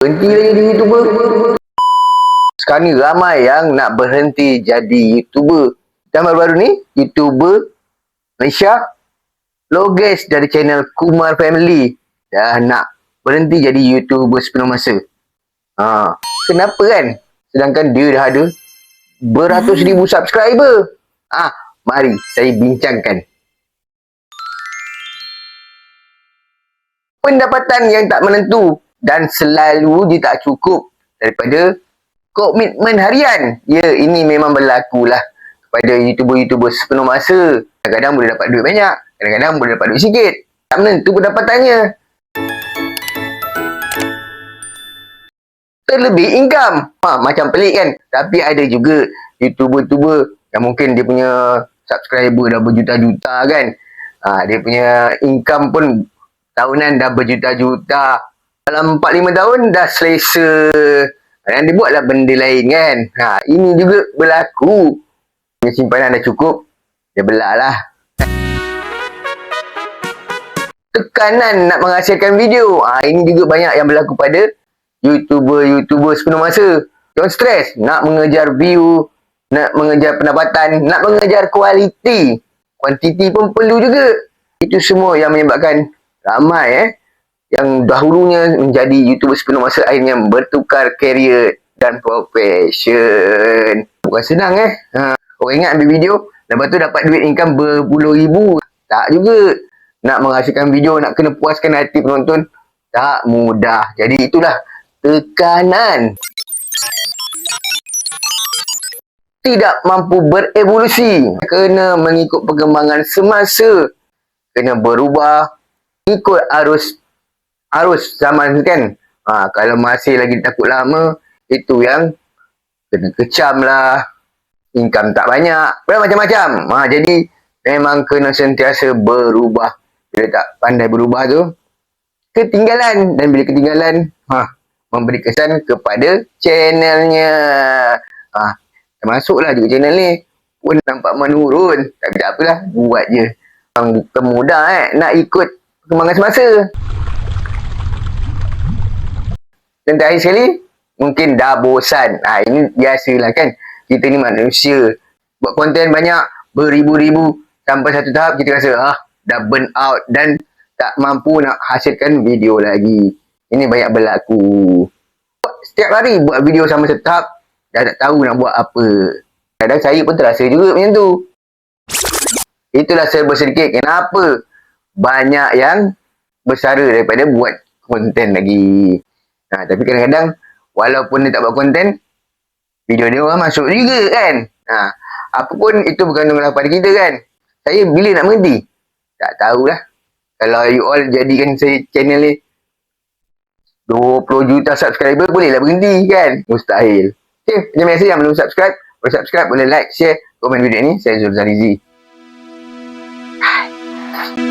Berhenti lah jadi YouTuber. Sekarang ni ramai yang nak berhenti jadi YouTuber. Dan baru-baru ni, YouTuber Malaysia, Loges dari channel Kumar Family dah nak berhenti jadi YouTuber sepenuh masa. Ha, kenapa kan? Sedangkan dia dah ada beratus ribu subscriber. Ah, mari saya bincangkan. Pendapatan yang tak menentu dan selalu dia tak cukup daripada komitmen harian. Ya, ini memang berlaku lah kepada YouTuber-YouTuber sepenuh masa. Kadang-kadang boleh dapat duit banyak, kadang-kadang boleh dapat duit sikit. Tak menentu pendapatannya. Terlebih income. Ha, macam pelik kan? Tapi ada juga YouTuber-YouTuber yang mungkin dia punya subscriber dah berjuta-juta kan. Ha, dia punya income pun tahunan dah berjuta-juta. Dalam 4-5 tahun dah selesa. Dan dia buatlah benda lain kan. Ha, ini juga berlaku. Dia simpanan dah cukup. Dia belah lah. Tekanan nak menghasilkan video. Ha, ini juga banyak yang berlaku pada YouTuber-YouTuber sepenuh masa. Jangan stres. Nak mengejar view. Nak mengejar pendapatan. Nak mengejar kualiti. Kuantiti pun perlu juga. Itu semua yang menyebabkan ramai eh. Yang dahulunya menjadi YouTuber sepenuh masa akhirnya bertukar karier dan profession. Bukan senang eh. Ha, orang ingat ambil video. Lepas tu dapat duit income berpuluh ribu. Tak juga. Nak menghasilkan video, nak kena puaskan hati penonton. Tak mudah. Jadi itulah tekanan. Tidak mampu berevolusi. Kena mengikut perkembangan semasa. Kena berubah. Ikut arus arus zaman kan. Ha, kalau masih lagi takut lama, itu yang kena kecam lah. Income tak banyak. Macam-macam. Ha, jadi memang kena sentiasa berubah. Bila tak pandai berubah tu, ketinggalan. Dan bila ketinggalan, ha, memberi kesan kepada channelnya. Ah, termasuklah juga channel ni pun nampak menurun. Tapi tak apalah, buat je. Bukan mudah eh, nak ikut perkembangan semasa. Dan terakhir sekali, mungkin dah bosan. Ah, ini biasalah kan. Kita ni manusia. Buat konten banyak, beribu-ribu. Sampai satu tahap, kita rasa, ah, dah burn out dan tak mampu nak hasilkan video lagi. Ini banyak berlaku. Setiap hari buat video sama setahap, dah tak tahu nak buat apa. Kadang saya pun terasa juga macam tu. Itulah saya bersedikit. Kenapa banyak yang bersara daripada buat konten lagi. Ha, tapi kadang-kadang, walaupun dia tak buat konten, video dia orang masuk juga kan. Ha, apa pun itu bukan dengan pada kita kan. Saya bila nak berhenti? Tak tahulah. Kalau you all jadikan saya channel ni 20 juta subscriber bolehlah berhenti kan? Mustahil. Okay, macam biasa yang belum subscribe, boleh subscribe, boleh like, share, komen video ni. Saya Zulzan Rizi. Bye.